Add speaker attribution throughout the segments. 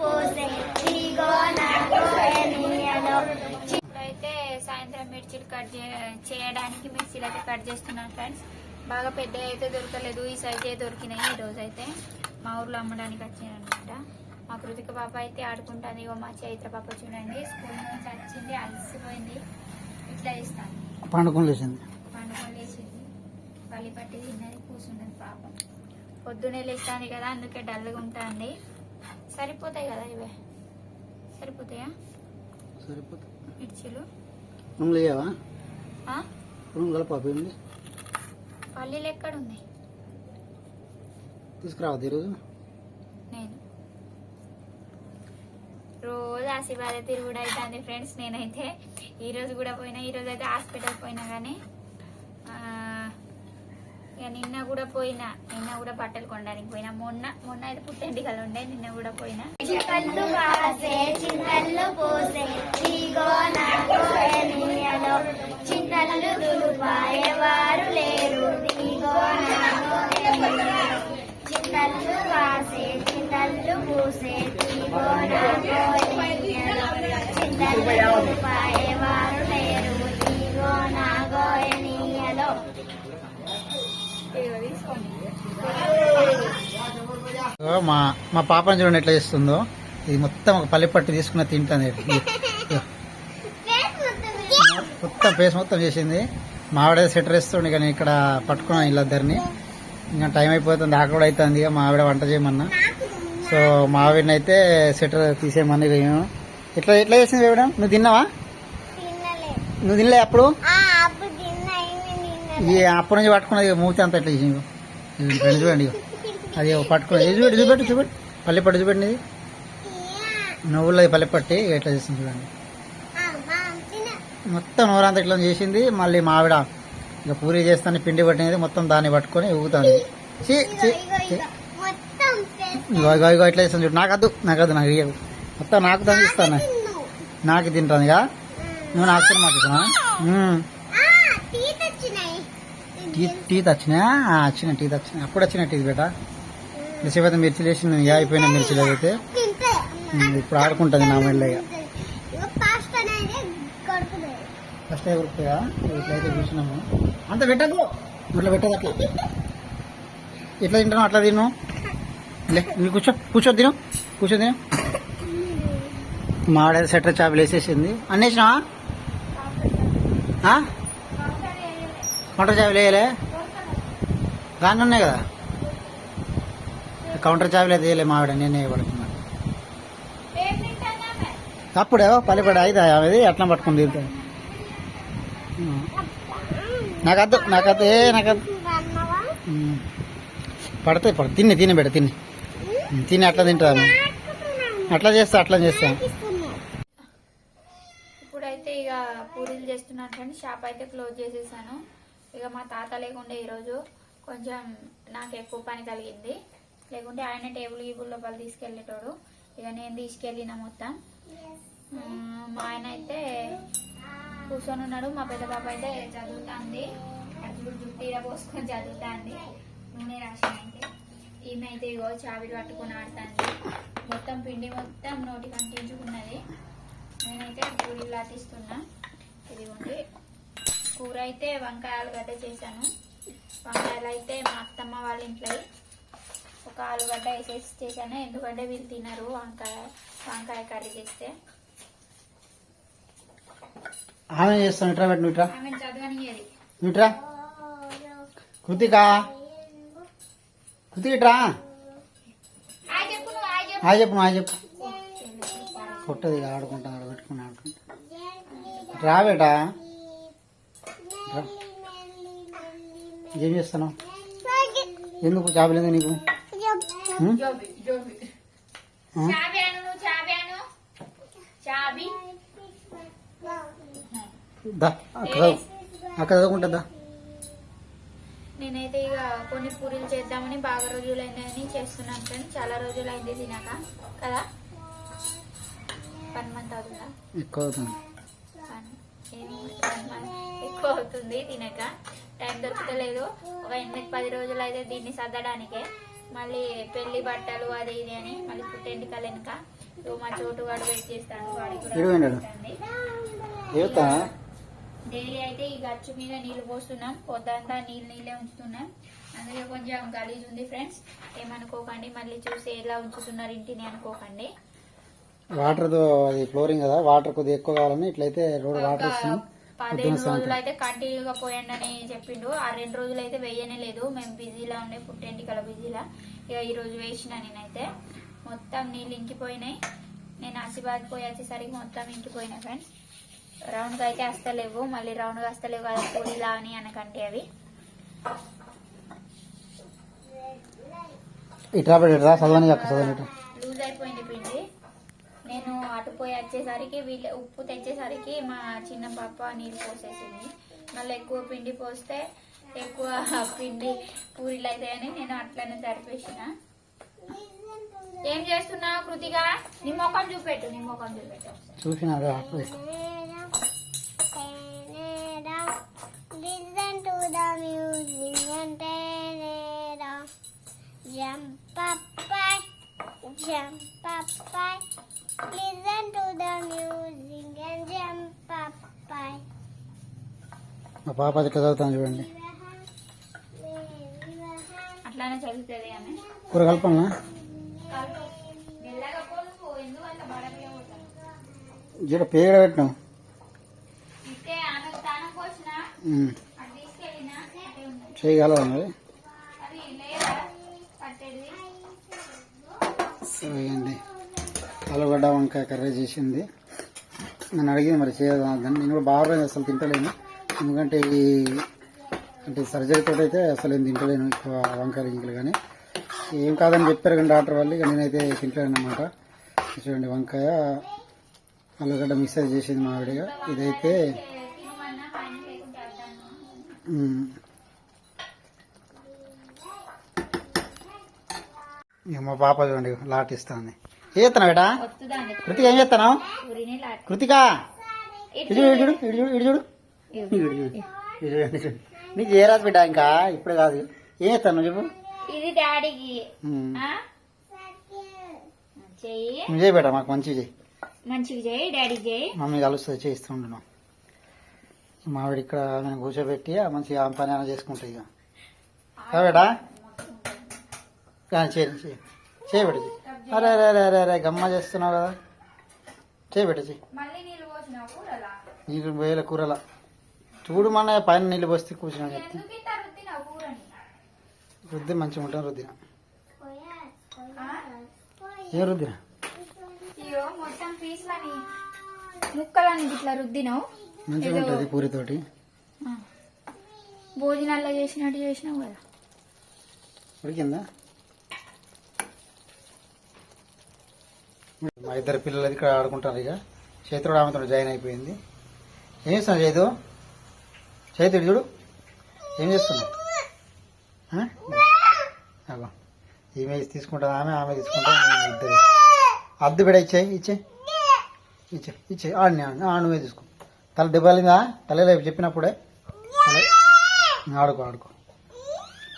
Speaker 1: పూసే
Speaker 2: ఇప్పుడైతే సాయంత్రం మిర్చీలు కట్ చే- చేయడానికి మిర్చీలు అయితే కట్ చేస్తున్నాను ఫ్రెండ్స్. బాగా పెద్ద అయితే దొరకలేదు ఈ సైజే దొరికినాయి ఈ రోజు అయితే మా ఊర్లో అమ్మడానికి వచ్చాయి అనమాట మా కృతిక పాప అయితే ఆడుకుంటుంది ఇగో మా చైత్ర పాప చూడండి. స్కూల్ నుంచి వచ్చింది అలసిపోయింది. ఇట్లా ఇస్తాను
Speaker 3: పండుకొని లేచింది.
Speaker 2: పండుకొని లేచింది. పల్లి పట్టి తిన్నది కూర్చున్నది పాపం. పొద్దునే లేస్తుంది కదా అందుకే డల్గా ఉంటుంది. సరిపోతాయి కదా ఇవే? సరిపోతాయా? మిర్చీలు?
Speaker 3: లేవా కలపాపింది
Speaker 2: పల్లీలు ఎక్కడుంది?
Speaker 3: తీసుకురావద్దు ఈరోజు
Speaker 2: నేను. రోజు ఆశీర్వాద తిరుగుడు అవుతుంది ఫ్రెండ్స్ నేనైతే. ఈ రోజు కూడా పోయినా ఈ రోజు అయితే హాస్పిటల్ పోయినా కానీ ఆ, ఇక నిన్న కూడా పోయినా నిన్న కూడా బట్టలు కొనడానికి పోయినా. మొన్న మొన్న అయితే పుట్టెంటికలు ఉండే నిన్న కూడా పోయినా.
Speaker 1: చికల్లు కాసే చింతల్లు పోసే ఇదిగో నా దులుపాయేవారు లేరు ఇదిగో నా చింతలు కాసే చింతలు పూసే ఇదిగో నా
Speaker 3: మా మా పాపని చూడండి ఎట్లా చేస్తుందో. ఇది మొత్తం ఒక పల్లె పట్టు తీసుకున్న తింటుంది. మొత్తం పేస్ మొత్తం చేసింది. మావిడ సెటర్ వేస్తుండే కానీ ఇక్కడ పట్టుకున్నాను వీళ్ళిద్దరిని ఇంకా టైం అయిపోతుంది ఆక కూడా అవుతుంది. ఇక మా ఆవిడ వంట చేయమన్నా. సో మా ఆవిడని అయితే సెటర్ తీసేయమని ఏమో. ఎట్లా ఎట్లా చేసింది మేడం? నువ్వు తిన్నావా? నువ్వు తినలే అప్పుడు? అప్పటి నుంచి పట్టుకున్నది మూతి అంతా ఎట్లా చేసింది. ఇగో చూడండి. అది ఇగో పట్టుకున్నది ఇది చూపెట్టి చూపెట్టి చూపెట్టి పల్లె పట్టు చూపెట్టి ఇది. నువ్వులది పల్లె పట్టి ఇగ ఎట్లా చేసింది చూడండి. మొత్తం నోరంతా ఇట్లా చేసింది. మళ్ళీ మా ఆవిడ ఇక పూరి చేస్తాను పిండి పట్టినది మొత్తం దాన్ని పట్టుకొని.
Speaker 1: మొత్తం
Speaker 3: ఇగో ఇట్లా చేస్తాను చూడు. నాకద్దు నాకద్దు నాకు ఇయ్యవు మొత్తం నాకు దాన్ని ఇస్తాను. నాకు తింటాను ఇక. నువ్వు నాకు మాకు ఇస్తున్నా టీ టీ వచ్చినా వచ్చిన టీ వచ్చినాయి అప్పుడు వచ్చిన టీ బేట? నిశ్చిత మిర్చి నేను ఇక అయిపోయిన మిర్చిలు అయితే ఉమ్, ఇప్పుడు ఆడుకుంటుంది నా మెల్లగా ఫస్ట్ ఎవరుకుతాయా ఇట్లయితే చూసినాము. అంత పెట్టకు. ఇట్లా పెట్టదు అట్లా. ఎట్లా తింటాను అట్లా తిను. లే కూర్చో కూర్చో తిను. కూర్చో తిను. మాడ సెటర్ చాపలు వేసేసింది. అన్నేసినావా ఆ? కౌంటర్ చాపలు వేయలే? దాన్ని ఉన్నాయి కదా. కౌంటర్ చాపలు అయితే ఆవిడ మావిడ నేనే వేయబడుతున్నాను అప్పుడే పల్లిపడి అయితే అది ఎట్లా పట్టుకుని తిరుగుతాను నాకద్దు నాకద్దు ఏ నాకద్దు. పడతాయి పడ తిని తిని బిడ్డ తిని. తిని అట్లా తింటాను అట్లా చేస్తా అట్లా చేస్తాను
Speaker 2: ఇప్పుడైతే ఇక పూరీలు చేస్తున్నాను ఫ్రెండ్స్ షాప్ అయితే క్లోజ్ చేసేసాను. ఇక మా తాత లేకుండా ఈరోజు కొంచెం నాకు ఎక్కువ పని కలిగింది. లేకుంటే ఆయన టేబుల్ గీబుల్ లోపల తీసుకెళ్ళేటోడు. ఇక నేను తీసుకెళ్ళిన మొత్తం. మా ఆయన అయితే కూర్చొని ఉన్నాడు. మా పెద్ద పాప అయితే చదువుతాంది. అట్లు జుట్టు ఇలా పోసుకొని చదువుతాంది. నూనె రాసిన అయితే. ఈమె అయితే ఇగో చావిడి పట్టుకొని ఆడుతుంది. మొత్తం పిండి మొత్తం నోటికి అంటించుకున్నది నేనైతే పూరీలా తీస్తున్నా ఇదిగోండి. కూర అయితే వంకాయ ఆలుగడ్డ చేశాను. వంకాయలు అయితే మా అత్తమ్మ వాళ్ళ ఇంట్లో ఒక ఆలుగడ్డ వేసేసి చేశాను. ఎందుకంటే వీళ్ళు తినరు వంకాయ వంకాయ కర్రీ చేస్తే.
Speaker 3: ఆమె చేస్తాను ఇట్రా పెట్టు నువ్వు ఇట్రా.
Speaker 2: ఆమె చదవనియది
Speaker 3: నువ్వు ఇట్రా. కృతిక? కృతిక ఇట్రా.
Speaker 2: హాయ్ చెప్పు హాయ్
Speaker 3: కొట్టది ఆడుకుంటా ఆడ పెట్టుకుని ఆడుకుంటా. రా బేటా. ఏం చేస్తాను ఎందుకు చాపలేదు నీకు? అక్కడ అక్కడ చదువుకుంటుందా?
Speaker 2: నేనైతే ఇక కొన్ని పూరీలు చేద్దామని బాగా రోజులైందని చేస్తున్నాను ఫ్రెండ్స్ చాలా రోజులైంది తినాక కదా? వన్ మంత్ అవుతుందా?
Speaker 3: ఎక్కువ అవుతుంది.
Speaker 2: ఎక్కువ అవుతుంది తినక. టైం దొరకలేదు ఒక ఎనిమిది పది రోజులు అయితే దీన్ని సర్దడానికే. మళ్ళీ పెళ్ళి బట్టలు అది ఇది అని మళ్ళీ పుట్టెంటికలు వెనుక మా చోటు వాడు వెయిట్ చేస్తాను డైలీ అయితే ఈ గచ్చు మీద నీళ్ళు పోస్తున్నాం పొద్దంతా నీళ్ళు నీళ్ళే ఉంచుతున్నాం. అందుకే కొంచెం గలీజ్ ఉంది ఫ్రెండ్స్. ఏమనుకోకండి మళ్ళీ చూసి ఎలా ఉంచుతున్నారు ఇంటిని అనుకోకండి.
Speaker 3: వాటర్ ఫ్లోరింగ్ కదా వాటర్ కొద్దిగా ఎక్కువ కావాలని ఇట్లయితే రోడ్ వాటర్ ఇస్తున్నాం.
Speaker 2: పదిహేను రోజులు అయితే కంటిన్యూగా పోయండి అని చెప్పిండు. ఆ రెండు రోజులు అయితే వేయనే లేదు. మేము బిజీలా ఉండే పుట్టెంటికల బిజీలా. ఇక ఈ రోజు వేసిన నేనైతే. మొత్తం నీళ్ళు ఇంకిపోయినాయి. నేను ఆశీర్వాద్ పోయి వచ్చేసరికి మొత్తం ఇంకిపోయినాయి ఫ్రెండ్స్. రౌండ్గా అయితే వస్తలేవు. మళ్ళీ రౌండ్గా వస్తలేవు కదా పూరిలా అని అనకంటే అవి.
Speaker 3: ఇట్లా.
Speaker 2: లూజ్ అయిపోయింది పిండి. నేను అటు పోయి వచ్చేసరికి వీళ్ళ ఉప్పు తెచ్చేసరికి మా చిన్న పాప నీళ్ళు పోసేసింది. మళ్ళీ ఎక్కువ పిండి పోస్తే ఎక్కువ పిండి పూరీలు అవుతాయని నేను అట్లనే సరిపేసిన ఏం చేస్తున్నావు కృతిగా నీ ముఖం చూపెట్టు నీ ముఖం చూపెట్టు.
Speaker 1: on. Jump up, jump up. Listen to the music and jump up, bye.
Speaker 3: మా పాప అది చదువుతాను చూడండి.
Speaker 2: అట్లానే చదువుతుంది ఆమె.
Speaker 3: కూర కలపనా ఇక్కడ పేడ పెట్టినాం. చేయగలవా మరి?
Speaker 2: అది లేదా పట్టేది.
Speaker 3: సో ఏంటి ఆలుగడ్డ వంకాయ కర్రీ చేసింది. నన్ను అడిగింది మరి చేయదాన్ని నేను కూడా బాగా అసలు తింటలేను. ఎందుకంటే ఈ అంటే సర్జరీ అయితే అసలు ఏం తింటలేను ఎక్కువ వంకాయలు గింకలు కానీ. ఏం కాదని చెప్పారు కానీ డాక్టర్ వాళ్ళు. ఇక నేనైతే తింటలేను అనమాట చూడండి వంకాయ ఆలుగడ్డ మిక్సర్ చేసింది మావిడిగా ఇదైతే ఇక మా పాప చూడండి లాటిస్తుంది ఏ చేస్తాను బేటా
Speaker 2: వస్తుందండి
Speaker 3: కృతిక ఏం చేస్తాను కృతిక? ఇటు చూడు ఇటు చూడు ఇటు చూడు ఇటు చూడు ఇటు చూడు ఇటు చూడు. ఇటు చూడు. నీకు ఏ రాదు బిడ్డ ఇంకా? ఇప్పుడు కాదు. ఏం చేస్తాను చెప్పు.
Speaker 2: ఇది డాడీకి.
Speaker 3: ఉమ్.
Speaker 2: ఆ? చెయ్యి.
Speaker 3: నువ్వు చేయి బేట మాకు చేయి
Speaker 2: చేయి డాడీకి చేయి
Speaker 3: మమ్మీ కలుస్తుంది చేయిస్తూ ఉంటున్నాం మావిడ ఇక్కడ ఆమెను కూర్చోబెట్టి ఆ మంచిగా పని ఏమైనా చేసుకుంటాయి ఇక. బేటా చేయి చేయి చేయబెట్ట చెయ్యి అరే అరే అరే అరే అరే గమ్మ చేస్తున్నావు కదా.
Speaker 2: కూరలా?
Speaker 3: నీకు వేల కూరల. చూడు మన పైన నీళ్ళు పోస్తే కూర్చున్నా చెప్తే
Speaker 2: ఎందుకు ఇంత రుద్దినావు కూరని?
Speaker 3: రుద్ది మంచిగా ఉంటుంది రుద్దిన? ఏ రుద్దిన?
Speaker 2: ముక్కలని ఇట్లా రుద్దినావు?
Speaker 3: మంచిగా ఉంటుంది పూరితోటి.
Speaker 2: భోజనాల్లో చేసినట్టు చేసినావు కదా.
Speaker 3: ఉడికిందా? మా ఇద్దరు పిల్లలు ఇక్కడ ఆడుకుంటారు ఇక. చైత్రుడు ఆమెతో జాయిన్ అయిపోయింది. ఏం చేస్తున్నావు చైతు? చైతుడు చూడు. ఏం చేస్తున్నావు? అగో. ఈమె తీసుకుంటా ఆమె ఆమె తీసుకుంటాను ఇద్దరు. అద్దు బిడ ఇచ్చే ఇచ్చే. ఇచ్చే ఇచ్చే. ఆడిని ఆడిని ఆ నువ్వే తీసుకో. తల దెబ్బలిందా తల రేపు చెప్పినప్పుడే. ఆడుకో ఆడుకో.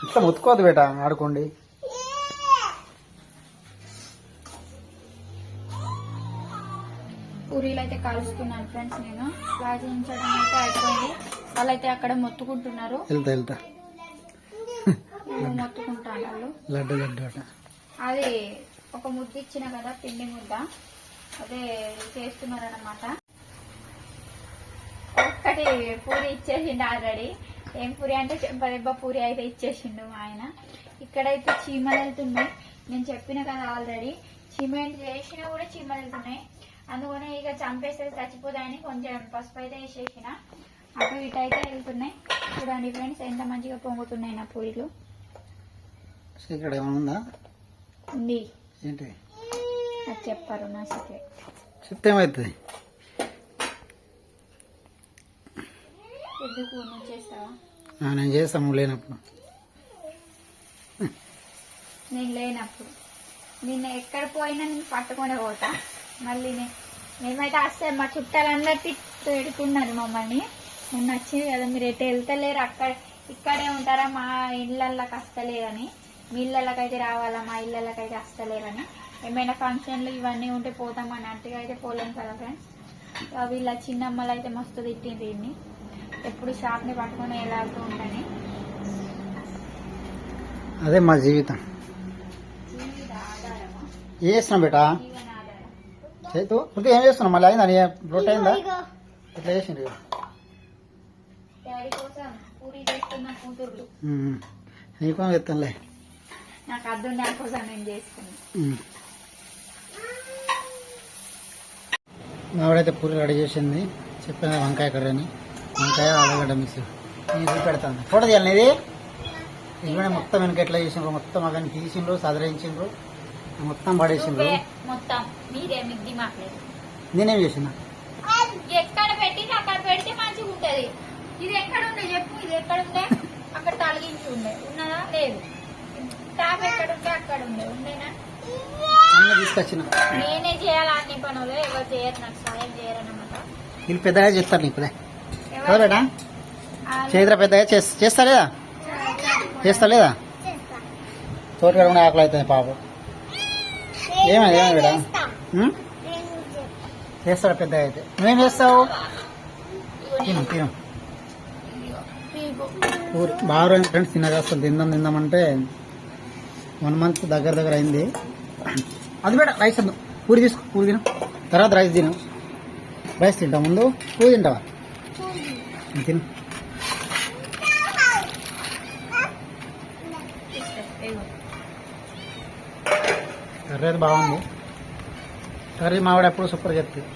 Speaker 3: ఇట్లా ముత్తుకోవద్దు బేట ఆడుకోండి.
Speaker 2: పూరీలు అయితే కాలుస్తున్నాను ఫ్రెండ్స్ నేను. రాజించడం అయితే అయిపోయింది. వాళ్ళైతే అక్కడ మొత్తుకుంటున్నారు.
Speaker 3: వెళ్తా వెళ్తా.
Speaker 2: నేను మొత్తుకుంటాను వాళ్ళు.
Speaker 3: లడ్డు లడ్డు అట.
Speaker 2: అది ఒక ముద్ద ఇచ్చిన కదా పిండి ముద్ద. అదే చేస్తున్నారు అనమాట ఒక్కటి పూరి ఇచ్చేసిండు ఆల్రెడీ. ఏం పూరి అంటే చెంపదెబ్బ పూరి అయితే ఇచ్చేసిండు ఆయన. ఇక్కడైతే చీమలు వెళ్తున్నాయి. నేను చెప్పిన కదా ఆల్రెడీ. సిమెంట్ చేసినా కూడా చీమలు వెళ్తున్నాయి. అందుకనే ఇక చంపేస్తే చచ్చిపోతాయని కొంచెం పసుపు అయితే వేసేసిన. అటు ఇటు అయితే వెళ్తున్నాయి. చూడండి ఫ్రెండ్స్ ఎంత మంచిగా పొంగుతున్నాయి నా పూరీలు.
Speaker 3: సో ఇక్కడ ఉందా? ఏంటి?
Speaker 2: అది చెప్పారు నా సీక్రెట్
Speaker 3: చెప్తే ఏమవుతుంది
Speaker 2: ఎందుకు నువ్వు చేస్తావా
Speaker 3: నేను నువ్వు లేనప్పుడు.
Speaker 2: నేను లేనప్పుడు. నిన్న ఎక్కడ పోయినా నేను పట్టుకొని పోతా. మళ్ళీ మేమైతే వస్తే మా చుట్టాలందరూ తిడుతున్నారు మమ్మల్ని. మొన్న వచ్చింది కదా మీరు ఎటు వెళ్తలేరు అక్కడ ఇక్కడే ఉంటారా మా ఇళ్ళల్లోకి వస్తలేదని మీ ఇళ్ళకైతే రావాలా మా ఇళ్ళకైతే వస్తలేరని. ఏమైనా ఫంక్షన్లు ఇవన్నీ ఉంటే పోతాం అన్నట్టుగా అయితే పోలేం కదా ఫ్రెండ్స్. వీళ్ళ చిన్నమ్మలు అయితే మస్తు తిట్టింది దీన్ని ఎప్పుడు షాప్ని పట్టుకొని ఎలాగుతూ ఉండని
Speaker 3: అదే మా జీవితం.
Speaker 2: జీవిత ఆధారమా?
Speaker 3: ఏం చేస్తున్నాం బేటా? చేతు. ఇప్పుడు ఏం చేస్తున్నాం మళ్ళీ అయిందా? నీ రొట్టె అయిందా? ఎట్లా
Speaker 2: కూతుర్లు.
Speaker 3: నీకు చెప్తానులే
Speaker 2: నాకు అర్థం దాని కోసం నేను చేసుకున్నాను
Speaker 3: ఉమ్. మావిడైతే పూరి రెడీ చేసింది. చెప్పిన వంకాయ కర్రీ అని వంకాయ ఆలుగడ్డ మిక్స్. నేను చూపెడతాను ఫోటో తీయాలి ఇది ఇవన్నీ మొత్తం వెనక ఎట్లా చేసిండ్రు మొత్తం అక్కడ తీసిండ్రు సదరించిండ్రు. మొత్తం పడేసిండ్రు.
Speaker 2: నువ్వే మొత్తం. మీరే మిద్ది మాట్లేదు
Speaker 3: నేనేం చేసిన?
Speaker 2: ఎక్కడ పెట్టి అక్కడ పెడితే మంచిగా ఉంటది. ఇది ఎక్కడ ఉండే చెప్పు ఇది ఎక్కడ ఉండే? అక్కడ తొలగించి ఉండే. ఉన్నదా? లేదు. ట్యాప్ ఎక్కడ ఉంటే అక్కడ ఉండే. ఉండేనా?
Speaker 3: తీసుకొచ్చిన.
Speaker 2: నేనే చేయాలా అన్ని పనులు? ఎవరు చేయరు నాకు సాయం చేయరన్నమాట.
Speaker 3: వీళ్ళు పెద్దగా చేస్తారు నీకు కదా
Speaker 2: ఎవరు?
Speaker 3: బేటా
Speaker 2: వాళ్ళు-
Speaker 3: చేతిలో పెద్దగా చేస్- చేస్తా లేదా? చేస్తా లేదా?
Speaker 1: చేస్తా.
Speaker 3: తోటగా కూడా ఆకలి అవుతుంది పాపం.
Speaker 1: నేను చేస్తా.
Speaker 3: చేస్తాడు పెద్దగా అయితే? నువ్వేం చేస్తావు? తిను తిను. బాగా ఫ్రెండ్స్ తిన్నగా అసలు తిందాం తిందామంటే వన్ మంత్ దగ్గర దగ్గర అయింది. అది బేట రైస్ వద్దు పూరి తీసుకో పూరి తిను. తర్వాత రైస్ తిను. రైస్ తింటావు ముందు? పూరి తింటావా? తిను. కర్రీ అయితే బాగుంది. కర్రీ మావిడ ఎప్పుడు సూపర్ చెప్తుంది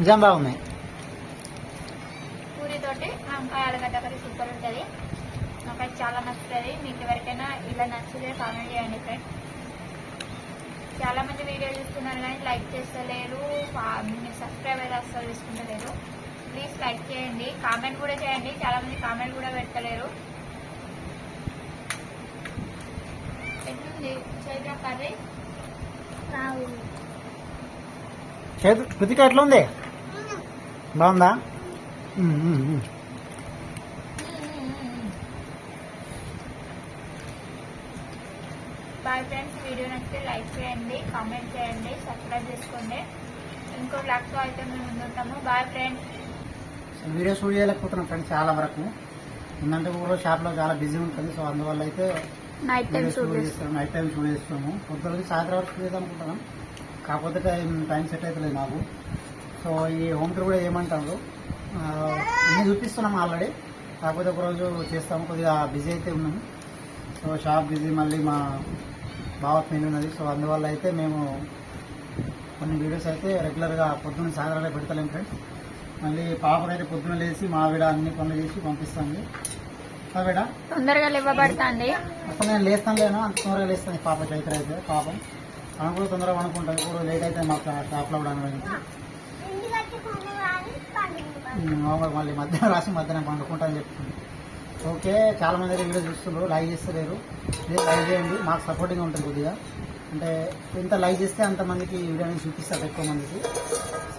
Speaker 3: నిజం బాగున్నాయి
Speaker 2: పూరితోటి వంకాయ ఆలుగడ్డ కర్రీ సూపర్ ఉంటుంది. నాకు అది చాలా నచ్చుతుంది. మీకు ఎవరికైనా ఇలా నచ్చితే కామెంట్ చేయండి ఫ్రెండ్స్ చాలా మంది వీడియో చూస్తున్నారు కానీ లైక్ చేస్తలేరు. మీరు సబ్స్క్రైబ్ అయితే అస్సలు తీసుకుంటలేరు. ప్లీజ్ లైక్ చేయండి కామెంట్ కూడా చేయండి చాలా మంది కామెంట్ కూడా ఎట్లుంది? చైత్ర కర్రీ?
Speaker 3: కృతిక ఎట్లా ఉంది బాగుందా.
Speaker 2: బాయ్ ఫ్రెండ్స్ వీడియో నచ్చితే లైక్ చేయండి కామెంట్ చేయండి సబ్స్క్రైబ్ చేసుకోండి. ఇంకో బ్లాగ్తో అయితే మేము ముందుంటాము. బాయ్ ఫ్రెండ్స్
Speaker 3: వీడియో షూట్ చేయలేకపోతున్నాం ఫ్రెండ్స్ చాలా వరకు. ఏంటంటే ఊరో షాప్లో చాలా బిజీ ఉంటుంది సో అందువల్ల అయితే
Speaker 2: నైట్ టైం షూట్
Speaker 3: షూట్
Speaker 2: చేస్తాం.
Speaker 3: చేస్తున్నాం నైట్ టైం షూట్ చేస్తున్నాము పొద్దున్నకి సాయంత్రం వరకు షూట్ చేద్దాం అనుకుంటున్నాం. కాకపోతే టైం టైం సెట్ అవుతలేదు నాకు. సో ఈ హోమ్ టూర్ కూడా ఏమంటారు? అన్నీ చూపిస్తున్నాం ఆల్రెడీ. కాకపోతే ఒకరోజు చేస్తాము కొద్దిగా బిజీ అయితే ఉన్నాము సో షాప్ బిజీ మళ్ళీ మా బావ పెళ్ళి ఉన్నది. సో అందువల్ల అయితే మేము కొన్ని వీడియోస్ అయితే రెగ్యులర్గా పొద్దున్న సాయంత్రాలే పెడతలేం ఫ్రెండ్స్ మళ్ళీ పాపకైతే పొద్దున్న లేచి మా ఆవిడ అన్ని పనులు చేసి పంపిస్తుంది. ఆవిడ?
Speaker 2: తొందరగా ఇవ్వబడుతుంది
Speaker 3: అసలు నేను లేస్తాను లేను అంత తొందరగా లేస్తాను పాప చైత్ర అయితే పాపం. ఆమె కూడా తొందరగా అనుకుంటుంది ఇప్పుడు లేట్ అయితే మాకు షాప్లో కూడా అనడానికి హోంవర్క్ మళ్ళీ మధ్యాహ్నం రాసి మధ్యాహ్నం పండుకుంటా అని చెప్తుంది. ఓకే చాలా మంది వీడియో చూస్తున్నారు లైక్ చేస్తలేరు. మీరు లైక్ చేయండి మాకు సపోర్టింగ్ ఉంటుంది కొద్దిగా. అంటే ఎంత లైక్ చేస్తే అంతమందికి ఈ వీడియోని చూపిస్తారు ఎక్కువ మందికి.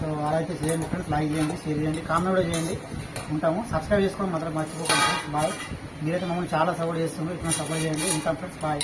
Speaker 3: సో అలా అయితే చేయండి ఫ్రెండ్స్ లైక్ చేయండి షేర్ చేయండి కామెంట్ కూడా చేయండి. ఉంటాము. సబ్స్క్రైబ్ చేసుకొని మాత్రం మర్చిపోకండి ఫ్రెండ్స్ బాయ్ మీరైతే మమ్మల్ని చాలా సపోర్ట్ చేస్తున్నారు. ఇట్లా సపోర్ట్ చేయండి. ఉంటాం ఫ్రెండ్స్ బాయ్